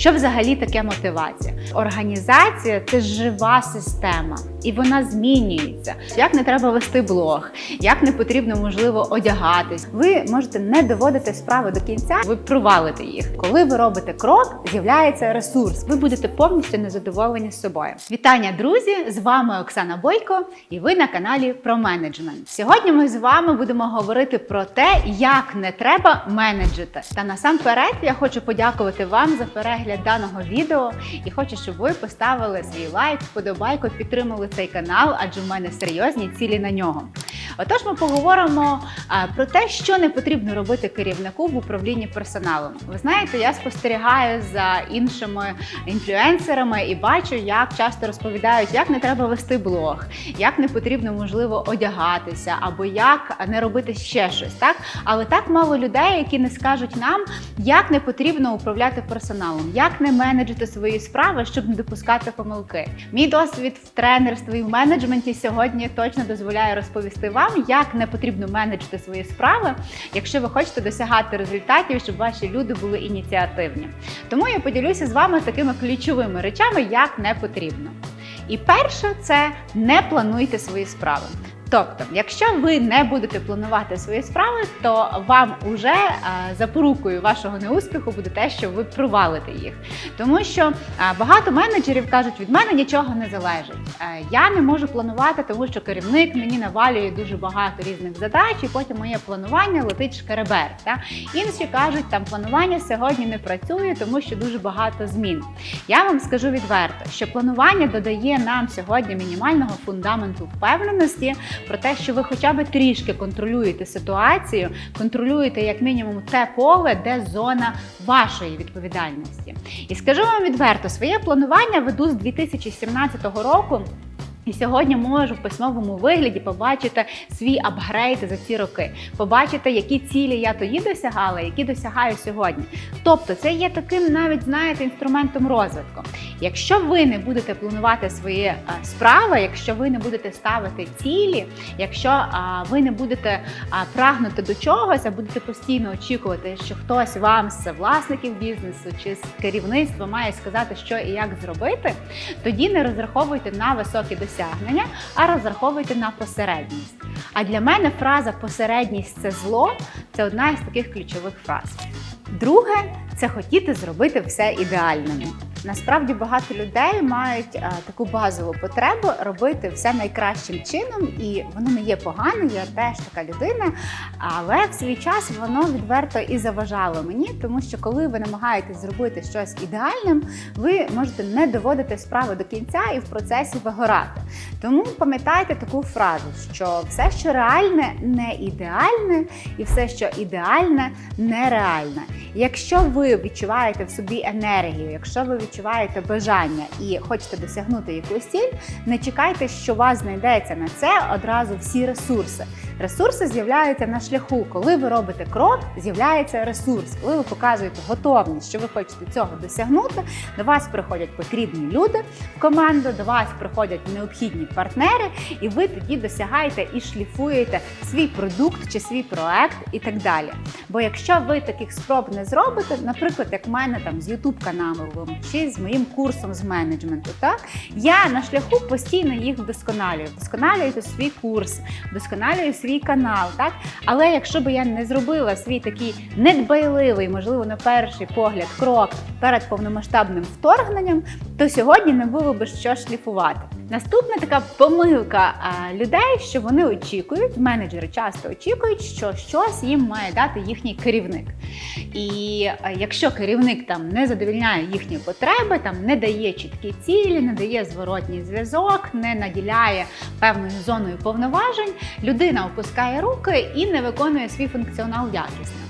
Що взагалі таке мотивація? Організація це жива система, і вона змінюється. Як не треба вести блог, як не потрібно можливо одягатись. Ви можете не доводити справи до кінця, ви провалите їх. Коли ви робите крок, з'являється ресурс. Ви будете повністю незадоволені з собою. Вітання, друзі! З вами Оксана Бойко, і ви на каналі про менеджмент. Сьогодні ми з вами будемо говорити про те, як не треба менеджити. Та насамперед я хочу подякувати вам за перегляд даного відео і хочу, щоб ви поставили свій лайк, вподобайку, підтримали цей канал, адже в мене серйозні цілі на нього. Отож, ми поговоримо про те, що не потрібно робити керівнику в управлінні персоналом. Ви знаєте, я спостерігаю за іншими інфлюенсерами і бачу, як часто розповідають, як не треба вести блог, як не потрібно можливо одягатися, або як не робити ще щось. Так, але так мало людей, які не скажуть нам, як не потрібно управляти персоналом, як не менеджити свої справи, щоб не допускати помилки. Мій досвід в тренерстві і в менеджменті сьогодні точно дозволяє розповісти вам, як не потрібно менеджити свої справи, якщо ви хочете досягати результатів, щоб ваші люди були ініціативні. Тому я поділюся з вами такими ключовими речами, як не потрібно. І перше це не плануйте свої справи. Тобто, якщо ви не будете планувати свої справи, то вам уже е, запорукою вашого неуспіху буде те, що ви провалите їх. Тому що е, багато менеджерів кажуть, від мене нічого не залежить. Е, я не можу планувати, тому що керівник мені навалює дуже багато різних задач, і потім моє планування летить шкеребер. Та? Інші кажуть, там планування сьогодні не працює, тому що дуже багато змін. Я вам скажу відверто, що планування додає нам сьогодні мінімального фундаменту впевненості про те, що ви хоча б трішки контролюєте ситуацію, контролюєте як мінімум те поле, де зона вашої відповідальності. І скажу вам відверто, своє планування веду з 2017 року. І сьогодні можу в письмовому вигляді побачити свій апгрейд за ці роки, побачити, які цілі я тоді досягала, які досягаю сьогодні. Тобто, це є таким навіть знаєте інструментом розвитку. Якщо ви не будете планувати свої е, справи, якщо ви не будете ставити цілі, якщо ви не будете прагнути до чогось, а будете постійно очікувати, що хтось вам з власників бізнесу чи з керівництва має сказати, що і як зробити, тоді не розраховуйте на високі досягнення, а розраховуйте на посередність. А для мене фраза посередність це зло це одна із таких ключових фраз. Друге це хотіти зробити все ідеальним. Насправді багато людей мають а, таку базову потребу робити все найкращим чином, і воно не є погано, я теж така людина. Але в свій час воно відверто і заважало мені, тому що коли ви намагаєтесь зробити щось ідеальним, ви можете не доводити справи до кінця і в процесі вигорати. Тому пам'ятайте таку фразу, що все, що реальне, не ідеальне, і все, що ідеальне, нереальне. Якщо ви відчуваєте в собі енергію, якщо ви відчуваєте бажання і хочете досягнути якусь ціль, не чекайте, що у вас знайдеться на це одразу всі ресурси. Ресурси з'являються на шляху. Коли ви робите крок, з'являється ресурс. Коли ви показуєте готовність, що ви хочете цього досягнути, до вас приходять потрібні люди в команду, до вас приходять необхідні партнери, і ви тоді досягаєте і шліфуєте свій продукт чи свій проект і так далі. Бо якщо ви таких спроб не зробите, наприклад, як в мене там з youtube каналом чи з моїм курсом з менеджменту, так я на шляху постійно їх вдосконалюю. Вдосконалюю свій курс, вдосконалюю свій канал, так? Але якщо би я не зробила свій такий недбайливий, можливо, на перший погляд, крок перед повномасштабним вторгненням, то сьогодні не було би що шліфувати. Наступна така помилка людей, що вони очікують, менеджери часто очікують, що щось їм має дати їхній керівник. І якщо керівник там не задовільняє їхні потреби, там не дає чіткі цілі, не дає зворотній зв'язок, не наділяє певною зоною повноважень, людина опускає руки і не виконує свій функціонал якісно.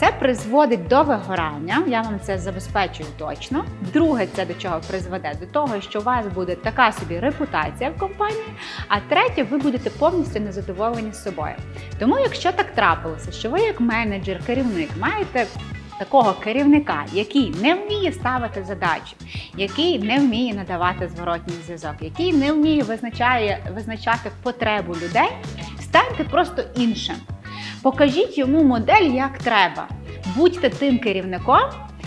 Це призводить до вигорання, я вам це забезпечую точно. Друге, це до чого призведе? До того, що у вас буде така собі репутація в компанії. А третє, ви будете повністю незадоволені з собою. Тому, якщо так трапилося, що ви як менеджер, керівник маєте такого керівника, який не вміє ставити задачі, який не вміє надавати зворотній зв'язок, який не вміє визначає, визначати потребу людей, станьте просто іншим. Покажіть йому модель, як треба. Будьте тим керівником,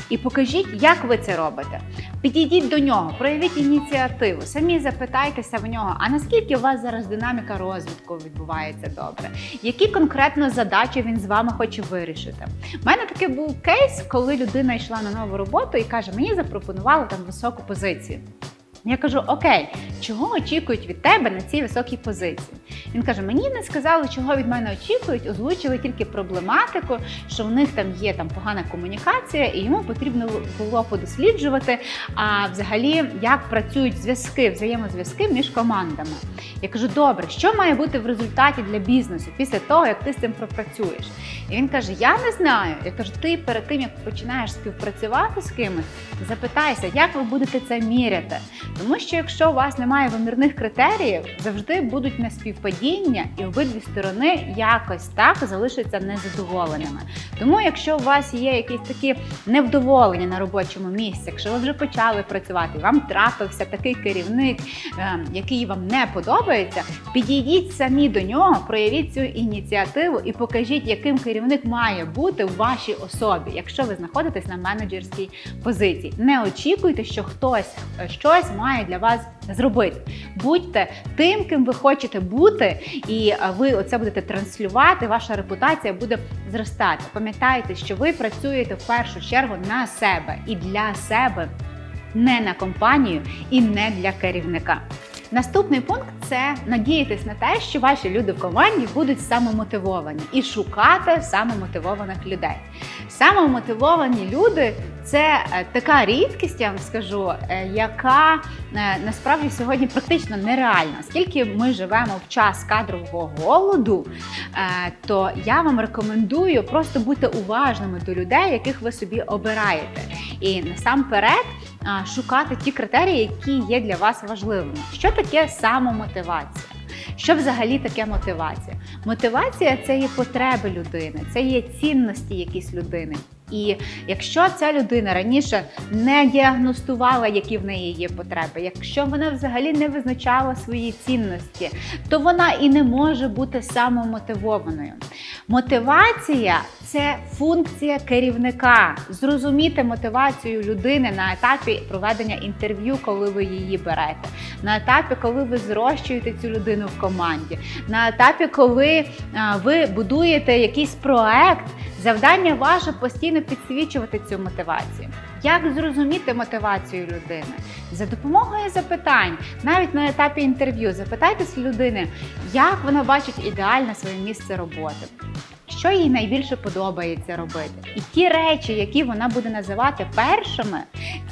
і покажіть, як ви це робите. Підійдіть до нього, проявіть ініціативу, самі запитайтеся в нього, а наскільки у вас зараз динаміка розвитку відбувається добре? Які конкретно задачі він з вами хоче вирішити? У мене такий був кейс, коли людина йшла на нову роботу і каже: мені запропонували там високу позицію. Я кажу: Окей, чого очікують від тебе на цій високій позиції? Він каже: Мені не сказали, чого від мене очікують, озвучили тільки проблематику, що в них там є там погана комунікація, і йому потрібно було подосліджувати, а взагалі як працюють зв'язки, взаємозв'язки між командами. Я кажу: добре, що має бути в результаті для бізнесу після того, як ти з цим пропрацюєш? І він каже: Я не знаю. Я кажу, ти перед тим як починаєш співпрацювати з кимось, запитайся, як ви будете це міряти. Тому що якщо у вас немає вимірних критеріїв, завжди будуть неспівпадіння, і обидві сторони якось так залишаться незадоволеними. Тому, якщо у вас є якісь такі невдоволення на робочому місці, якщо ви вже почали працювати, вам трапився такий керівник, е, який вам не подобається, підійдіть самі до нього, проявіть цю ініціативу і покажіть, яким керівник має бути в вашій особі, якщо ви знаходитесь на менеджерській позиції. Не очікуйте, що хтось е, щось має для вас зробити. Будьте тим, ким ви хочете бути, і е, ви оце будете транслювати. Ваша репутація буде зростати. Пам'ятайте, що ви працюєте в першу чергу на себе і для себе, не на компанію і не для керівника. Наступний пункт це надіятись на те, що ваші люди в команді будуть самомотивовані і шукати самомотивованих людей. Самомотивовані люди це е, така рідкість, я вам скажу, е, яка е, насправді сьогодні практично нереальна. Оскільки ми живемо в час кадрового голоду, то я вам рекомендую просто бути уважними до людей, яких ви собі обираєте. І насамперед шукати ті критерії, які є для вас важливими. Що таке самомотивація? Що взагалі таке мотивація? Мотивація це є потреби людини, це є цінності якісь людини. І якщо ця людина раніше не діагностувала, які в неї є потреби, якщо вона взагалі не визначала свої цінності, то вона і не може бути самомотивованою. Мотивація це функція керівника. Зрозуміти мотивацію людини на етапі проведення інтерв'ю, коли ви її берете, на етапі, коли ви зрощуєте цю людину в команді, на етапі, коли ви будуєте якийсь проект. Завдання ваше постійно підсвічувати цю мотивацію. Як зрозуміти мотивацію людини? За допомогою запитань, навіть на етапі інтерв'ю, запитайтеся людини, як вона бачить ідеальне своє місце роботи що їй найбільше подобається робити. І ті речі, які вона буде називати першими,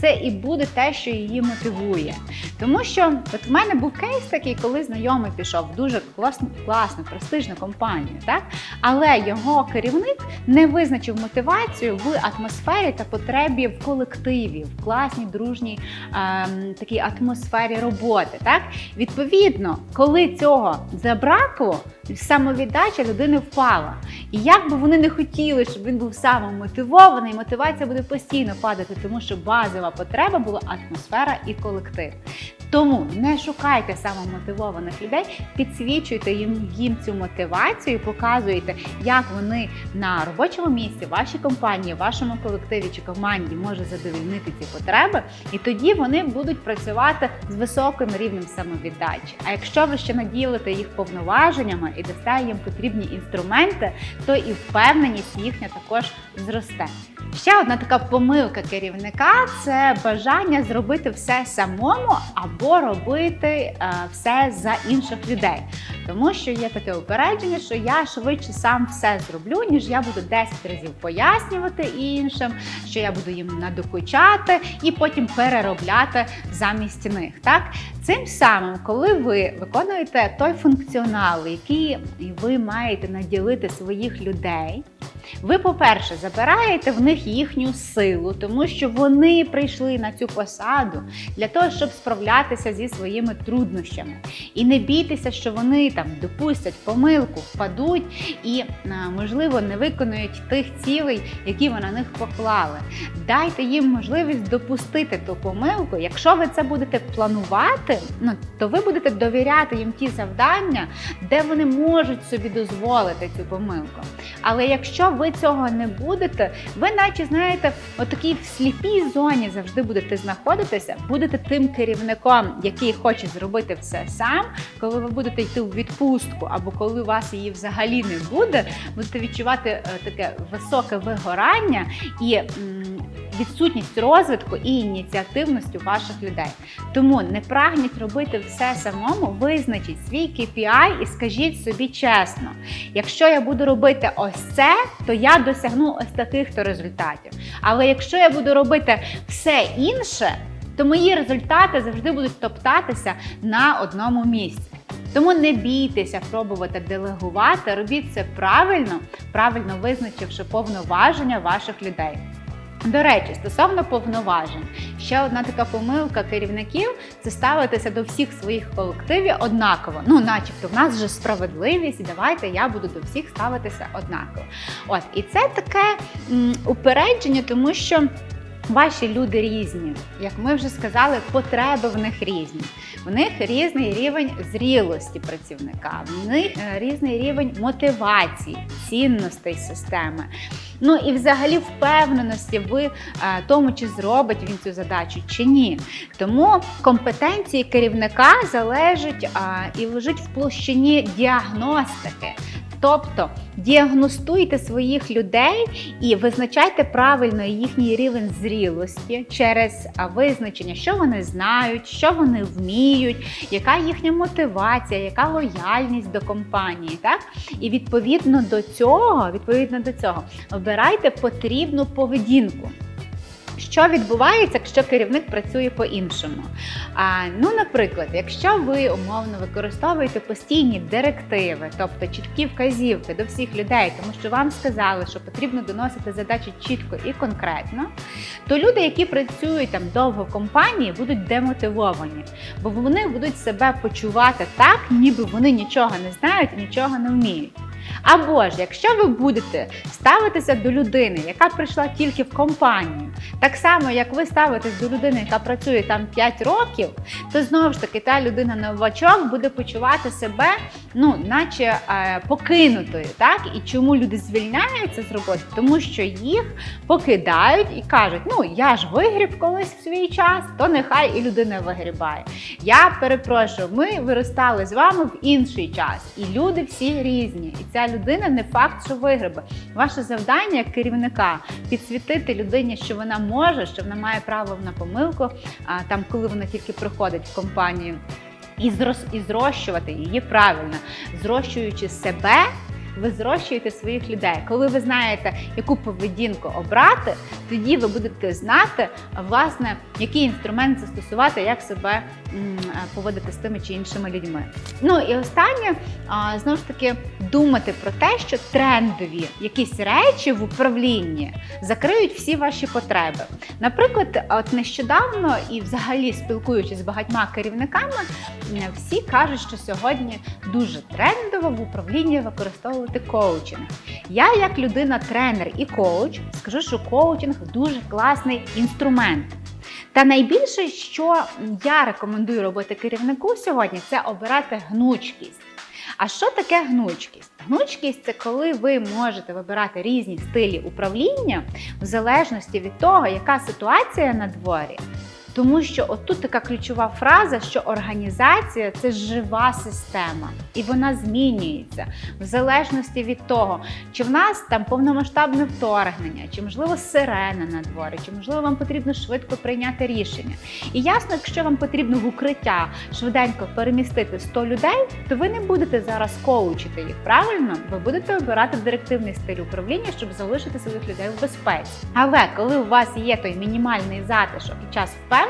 це і буде те, що її мотивує. Тому що от в мене був кейс такий, коли знайомий пішов в дуже класну, класну, престижну компанію, так? але його керівник не визначив мотивацію в атмосфері та потребі в колективі, в класній, дружній ем, такій атмосфері роботи. Так? Відповідно, коли цього забракло, самовіддача людини впала. І як би вони не хотіли, щоб він був самомотивований, мотивація буде постійно падати, тому що базова потреба була атмосфера і колектив. Тому не шукайте самомотивованих людей, підсвічуйте їм їм цю мотивацію, показуйте, як вони на робочому місці, вашій компанії, вашому колективі чи команді можуть задовільнити ці потреби, і тоді вони будуть працювати з високим рівнем самовіддачі. А якщо ви ще наділите їх повноваженнями і дасте їм потрібні інструменти, то і впевненість їхня також зросте. Ще одна така помилка керівника це бажання зробити все самому або робити е, все за інших людей. Тому що є таке упередження, що я швидше сам все зроблю, ніж я буду 10 разів пояснювати іншим, що я буду їм надокучати і потім переробляти замість них. Так? Цим самим, коли ви виконуєте той функціонал, який ви маєте наділити своїх людей. Ви, по-перше, забираєте в них їхню силу, тому що вони прийшли на цю посаду для того, щоб справлятися зі своїми труднощами. І не бійтеся, що вони там допустять помилку, впадуть і, можливо, не виконують тих цілей, які ви на них поклали. Дайте їм можливість допустити ту помилку. Якщо ви це будете планувати, ну то ви будете довіряти їм ті завдання, де вони можуть собі дозволити цю помилку. Але якщо ви цього не будете, ви, наче знаєте, отакій в сліпій зоні завжди будете знаходитися, будете тим керівником, який хоче зробити все сам. Коли ви будете йти у відпустку, або коли у вас її взагалі не буде, будете відчувати е, таке високе вигорання і. Відсутність розвитку і ініціативності ваших людей. Тому не прагніть робити все самому, визначіть свій KPI і скажіть собі чесно: якщо я буду робити ось це, то я досягну ось таких то результатів. Але якщо я буду робити все інше, то мої результати завжди будуть топтатися на одному місці. Тому не бійтеся пробувати делегувати, робіть це правильно, правильно визначивши повноваження ваших людей. До речі, стосовно повноважень, ще одна така помилка керівників це ставитися до всіх своїх колективів однаково. Ну, начебто, в нас же справедливість, і давайте я буду до всіх ставитися однаково. От і це таке м, упередження, тому що. Ваші люди різні, як ми вже сказали, потреби в них різні. В них різний рівень зрілості працівника, в них е, різний рівень мотивації, цінностей системи. Ну і взагалі впевненості в е, тому, чи зробить він цю задачу чи ні. Тому компетенції керівника залежать і лежить в площині діагностики. Тобто діагностуйте своїх людей і визначайте правильно їхній рівень зрілості через визначення, що вони знають, що вони вміють, яка їхня мотивація, яка лояльність до компанії. Так? І відповідно до цього, відповідно до цього, обирайте потрібну поведінку. Що відбувається, якщо керівник працює по-іншому? А, ну, наприклад, якщо ви умовно використовуєте постійні директиви, тобто чіткі вказівки до всіх людей, тому що вам сказали, що потрібно доносити задачі чітко і конкретно, то люди, які працюють там довго в компанії, будуть демотивовані, бо вони будуть себе почувати так, ніби вони нічого не знають і нічого не вміють. Або ж, якщо ви будете ставитися до людини, яка прийшла тільки в компанію, так само як ви ставитесь до людини, яка працює там 5 років, то знову ж таки та людина новачок буде почувати себе, ну, наче е, покинутою. Так? І чому люди звільняються з роботи? Тому що їх покидають і кажуть: ну я ж вигріб колись в свій час, то нехай і людина вигрібає. Я перепрошую, ми виростали з вами в інший час, і люди всі різні. І ця людина не факт, що вигребе. Ваше завдання як керівника підсвітити людині, що вона може, що вона має право на помилку, а, там, коли вона тільки приходить в компанію. І зрос і зрощувати її правильно, зрощуючи себе, ви зрощуєте своїх людей. Коли ви знаєте, яку поведінку обрати, тоді ви будете знати, власне, який інструмент застосувати, як себе поводити з тими чи іншими людьми. Ну і останнє, знову ж таки, думати про те, що трендові якісь речі в управлінні закриють всі ваші потреби. Наприклад, от нещодавно і взагалі спілкуючись з багатьма керівниками, всі кажуть, що сьогодні дуже трендово в управлінні використовувати коучинг. Я, як людина-тренер і коуч, скажу, що коучинг дуже класний інструмент. Та найбільше, що я рекомендую робити керівнику сьогодні, це обирати гнучкість. А що таке гнучкість? Гнучкість це коли ви можете вибирати різні стилі управління в залежності від того, яка ситуація на дворі. Тому що отут така ключова фраза, що організація це жива система, і вона змінюється в залежності від того, чи в нас там повномасштабне вторгнення, чи можливо сирена на дворі, чи можливо вам потрібно швидко прийняти рішення. І ясно, якщо вам потрібно в укриття швиденько перемістити 100 людей, то ви не будете зараз коучити їх. Правильно, ви будете обирати директивний стиль управління, щоб залишити своїх людей в безпеці. Але коли у вас є той мінімальний затишок і час впевненості,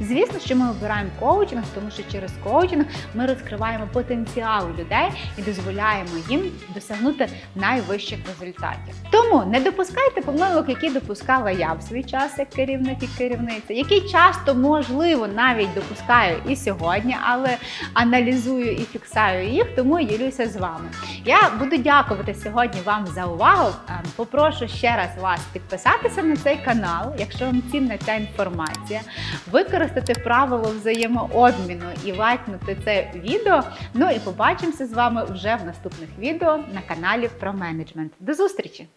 звісно, що ми обираємо коучинг, тому що через коучинг ми розкриваємо потенціал людей і дозволяємо їм досягнути найвищих результатів. Тому не допускайте помилок, які допускала я в свій час як керівник і керівниця, які часто можливо навіть допускаю і сьогодні, але аналізую і фіксую їх, тому ділюся з вами. Я буду дякувати сьогодні вам за увагу. Е, Попрошу ще раз вас підписатися на цей канал, якщо вам цінна ця інформація. Команді, використати правило взаємообміну і лайкнути це відео. Ну і побачимося з вами вже в наступних відео на каналі про менеджмент. До зустрічі!